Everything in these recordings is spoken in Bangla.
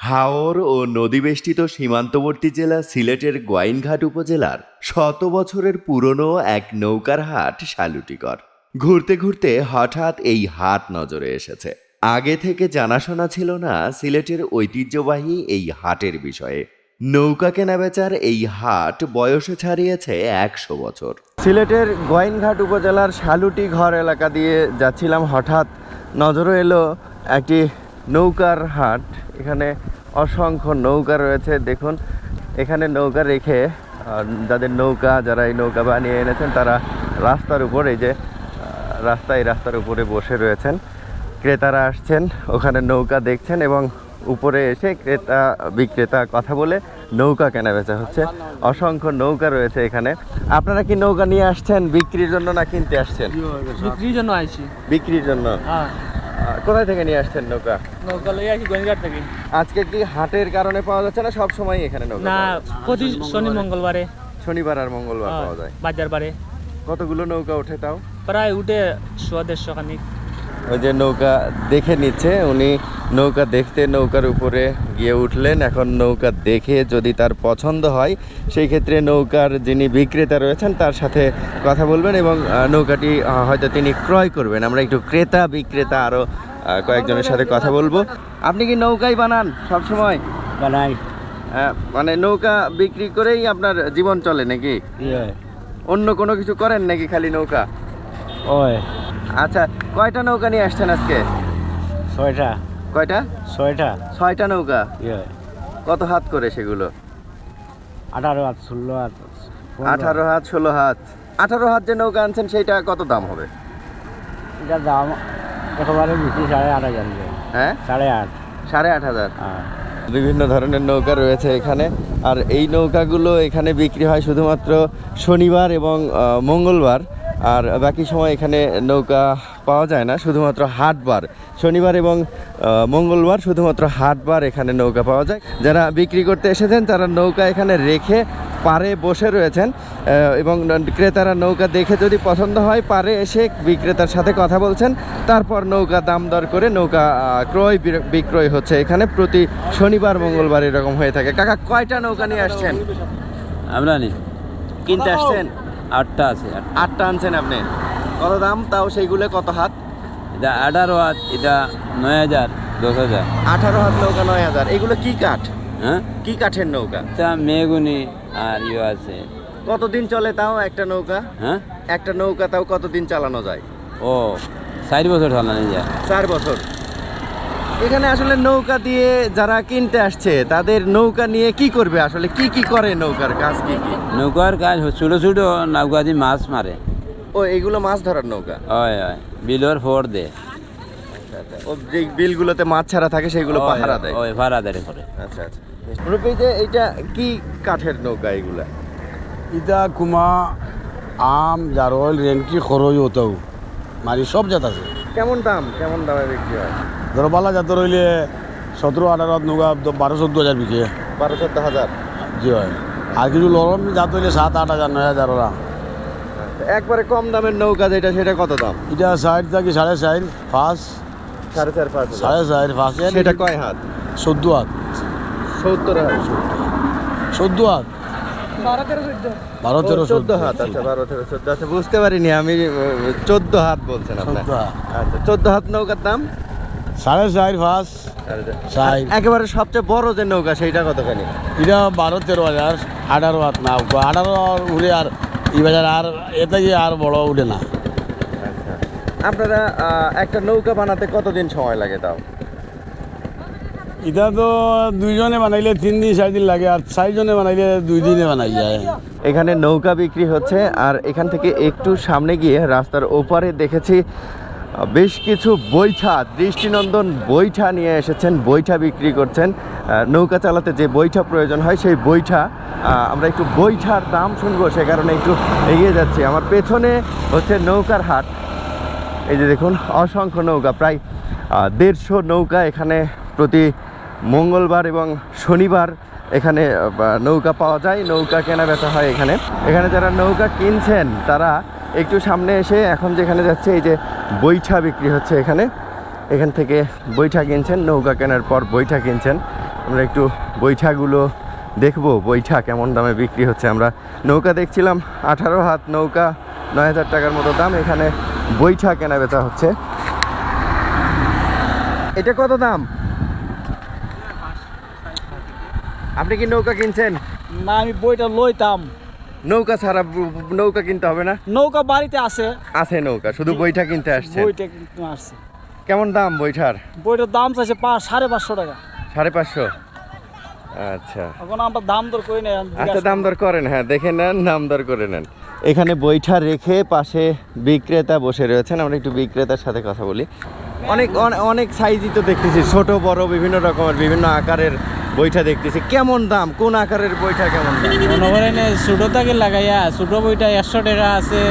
হাওর ও নদীবেষ্টিত সীমান্তবর্তী জেলা সিলেটের গোয়াইনঘাট উপজেলার শত বছরের পুরনো এক নৌকার হাট শালুটিকর। ঘুরতে ঘুরতে হঠাৎ এই হাট নজরে এসেছে। আগে থেকে জানাশোনা ছিল না সিলেটের ঐতিহ্যবাহী এই হাটের বিষয়ে। নৌকা কেনাবেচার এই হাট বয়সে ছাড়িয়েছে একশো বছর। সিলেটের গোয়াইনঘাট উপজেলার শালুটি ঘর এলাকা দিয়ে যাচ্ছিলাম। হঠাৎ নজরে এলো একটি নৌকার হাট। এখানে অসংখ্য নৌকা রয়েছে। দেখুন এখানে নৌকা রেখে যাদের নৌকা যারা এই নৌকা বানিয়ে এনেছেন তারা রাস্তার উপর এই যে রাস্তায় রাস্তার উপরে বসে রয়েছেন। ক্রেতারা আসছেন ওখানে নৌকা দেখছেন এবং উপরে এসে ক্রেতা বিক্রেতা কথা বলে নৌকা কেনা বেচা হচ্ছে। অসংখ্য নৌকা রয়েছে এখানে। আপনারা কি নৌকা নিয়ে আসছেন বিক্রির জন্য না কিনতে আসছেন? বিক্রির জন্য আইছি বিক্রির জন্য? হ্যাঁ। কোথায় থেকে নিয়ে আসছেন নৌকা? নৌকা লই আসি গোয়েন্দার থেকে। আজকে কি হাটের কারণে পাওয়া যাচ্ছে না সব সময় এখানে নৌকা না প্রতি শনি মঙ্গলবারে। শনিবার আর মঙ্গলবার পাওয়া যায়। বাজার বারে কতগুলো নৌকা ওঠে তাও? প্রায় উঠে সোয়া দেড়শো খানিক। ওই যে নৌকা দেখে নিচ্ছে। উনি নৌকা দেখতে নৌকার উপরে গিয়ে উঠলেন। এখন নৌকা দেখে যদি তার পছন্দ হয় সেই ক্ষেত্রে নৌকার যিনি বিক্রেতা রয়েছেন তার সাথে কথা বলবেন এবং নৌকাটি হয়তো তিনি ক্রয় করবেন। আমরা একটু ক্রেতা বিক্রেতা আরও কয়েকজনের সাথে কথা বলব। আপনি কি নৌকাই বানান সব সময় বানাই মানে নৌকা বিক্রি করেই আপনার জীবন চলে নাকি? ইয়ে। অন্য কোনো কিছু করেন নাকি খালি নৌকা? ওই। আচ্ছা কয়টা নৌকা নিয়ে আসছেন আজকে? ছয়টা। কয়টা? ছয়টা। ছয়টা নৌকা? ইয়ে। কত হাত করে সেগুলো? আঠারো হাত ষোলো হাত আঠারো হাত ষোলো হাত। আঠারো হাত যে নৌকা আনছেন সেইটা কত দাম হবে? এটার দাম একেবারে বেশি সাড়ে আট হাজার। হ্যাঁ? সাড়ে আট। সাড়ে আট হাজার। হ্যাঁ। বিভিন্ন ধরনের নৌকা রয়েছে এখানে। আর এই নৌকাগুলো এখানে বিক্রি হয় শুধুমাত্র শনিবার এবং মঙ্গলবার। আর বাকি সময় এখানে নৌকা পাওয়া যায় না শুধুমাত্র হাটবার শনিবার এবং মঙ্গলবার শুধুমাত্র হাটবার এখানে নৌকা পাওয়া যায়। যারা বিক্রি করতে এসেছেন তারা নৌকা এখানে রেখে পারে বসে রয়েছেন। এবং ক্রেতারা নৌকা দেখে যদি পছন্দ হয় পারে এসে বিক্রেতার সাথে কথা বলছেন। তারপর নৌকা দাম দর করে নৌকা ক্রয় বির- বিক্রয় হচ্ছে এখানে। প্রতি শনিবার মঙ্গলবার এরকম হয়ে থাকে। কাকা কয়টা নৌকা নিয়ে আসছেন? আমরা নি। কিনতে আসছেন? আটটা আছে আটটা। আনছেন আপনি। কত দাম? তাও সেইগুলো কত হাত? এটা আঠারো হাত এটা নয় হাজার দশ হাজার। আঠারো হাত নৌকা নয় হাজার। এগুলো কি কাঠ? হ্যাঁ? কি কাঠের নৌকা? এটা মেগুনি আর ইয়ে আছে। কতদিন চলে তাও একটা নৌকা? হ্যাঁ? একটা নৌকা তাও কতদিন চালানো যায়? ও চার বছর চালানো যায়। চার বছর। এখানে আসলে নৌকা দিয়ে যারা কিনতে আসছে তাদের নৌকা নিয়ে কি করবে আসলে? কি কি করে নৌকার কাজ কি কি? নৌকার কাজ ছোটো ছোটো নৌকা দিয়ে মাছ মারে। ও এগুলো মাছ ধরার নৌকা? হয় হয়। বিলর ফোর দে। ও যে বিলগুলোতে মাছ ছাড়া থাকে সেগুলো পাহারা দেয়? ওই পাহারা দেয় করে আচ্ছা আচ্ছা। রূপে যে এইটা কি কাঠের নৌকা এগুলা ইটা কুমা আম জারল রেনকি খরচ ওটাও মারি সব জাত আছে। কেমন দাম? কেমন দামে বিক্রি হয়? ধরবালা জাত রইলে সতেরো আঠারো নৌকা দ- বারো চোদ্দ হাজার বিকে। বারো চোদ্দ হাজার। জি হয় আর কিছু লরম জাত হইলে সাত আট হাজার নয় হাজার ওরা। আচ্ছা, একবারে কম দামের নৌকা যেটা সেটা কত দাম? এটা সাইড থাকি সাড়ে চার পাঁচ সাড়ে চার পাঁচ। সাড়ে চার পাঁচ সেটা কয় হাত? চোদ্দ হাত। সত্তর হাত। চোদ্দ হাত? বারো তেরো চোদ্দ। বারো তেরো চোদ্দ। হাত। আচ্ছা বারো তেরো চোদ্দ। আচ্ছা বুঝতে পারিনি আমি চোদ্দ হাত বলছেন আপনার। আচ্ছা চোদ্দ হাত নৌকার দাম? সাড়ে চার পাঁচ একেবারে সবচেয়ে বড় যে নৌকা সেইটা কতখানি? এটা বারো তেরো হাজার আঠারো হাত না আঠারো উঠে আর এই বাজার আর এটা আর বড় উঠে না। আচ্ছা। আপনারা একটা নৌকা বানাতে কতদিন সময় লাগে তাও? এটা তো দুইজনে বানাইলে তিন দিন চার দিন লাগে আর চারজনে বানাইলে দুই দিনে বানাই যায়। এখানে নৌকা বিক্রি হচ্ছে আর এখান থেকে একটু সামনে গিয়ে রাস্তার ওপারে দেখেছি বেশ কিছু বৈঠা, দৃষ্টিনন্দন বৈঠা নিয়ে এসেছেন, বৈঠা বিক্রি করছেন। নৌকা চালাতে যে বৈঠা প্রয়োজন হয়, সেই বৈঠা আমরা একটু বৈঠার দাম শুনব, সে কারণে একটু এগিয়ে যাচ্ছি। আমার পেছনে হচ্ছে নৌকার হাট। এই যে দেখুন, অসংখ্য নৌকা, প্রায় দেড়শো নৌকা এখানে প্রতি মঙ্গলবার এবং শনিবার এখানে নৌকা পাওয়া যায়। নৌকা কেনা বেচা হয় এখানে। এখানে যারা নৌকা কিনছেন, তারা একটু সামনে এসে এখন যেখানে যাচ্ছে, এই যে বৈঠা বিক্রি হচ্ছে এখানে। এখান থেকে বৈঠা কিনছেন, নৌকা কেনার পর বৈঠা কিনছেন। আমরা একটু বৈঠাগুলো দেখব, বৈঠা কেমন দামে বিক্রি হচ্ছে আমরা। নৌকা দেখছিলাম, আঠারো হাত নৌকা, নয় হাজার টাকার মতো দাম। এখানে বৈঠা কেনা বেচা হচ্ছে। এটা কত দাম? আপনি কি নৌকা কিনছেন? না, আমি বইটা লইতাম। নৌকা ছাড়া নৌকা কিনতে হবে না? নৌকা বাড়িতে আছে। আছে নৌকা শুধু বইটা কিনতে আসছেন বইটা কিন্তু আসছে। কেমন দাম বইটার বইটার দাম চাইছে পাঁচ সাড়ে পাঁচশো টাকা। সাড়ে পাঁচশো? আচ্ছা। এখন আমরা দাম দর করি না আচ্ছা দাম দর করেন হ্যাঁ দেখে নেন দাম দর করে নেন। এখানে বইটা রেখে পাশে বিক্রেতা বসে রয়েছেন আমরা একটু বিক্রেতার সাথে কথা বলি। অনেক অনে- অনেক সাইজই তো দেখতেছি ছোট বড় বিভিন্ন রকমের বিভিন্ন আকারের বইটা দেখতেছি। কেমন দাম? কোন আকারের বইটা কেমন দাম? মনে করেন ছোটো থেকে লাগাইয়া ছোটো বইটা একশো টাকা আছে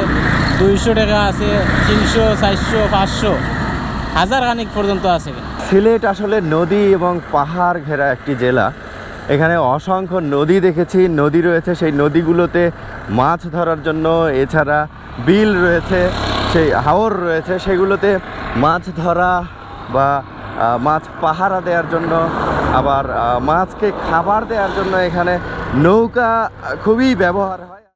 দুইশো টাকা আছে তিনশো চারশো পাঁচশো হাজার খানিক পর্যন্ত আছে। সিলেট আসলে নদী এবং পাহাড় ঘেরা একটি জেলা। এখানে অসংখ্য নদী দেখেছি নদী রয়েছে সেই নদীগুলোতে মাছ ধরার জন্য এছাড়া বিল রয়েছে সেই হাওর রয়েছে সেগুলোতে মাছ ধরা বা মাছ পাহারা দেওয়ার জন্য আবার মাছকে খাবার দেওয়ার জন্য এখানে নৌকা খুবই ব্যবহার হয়।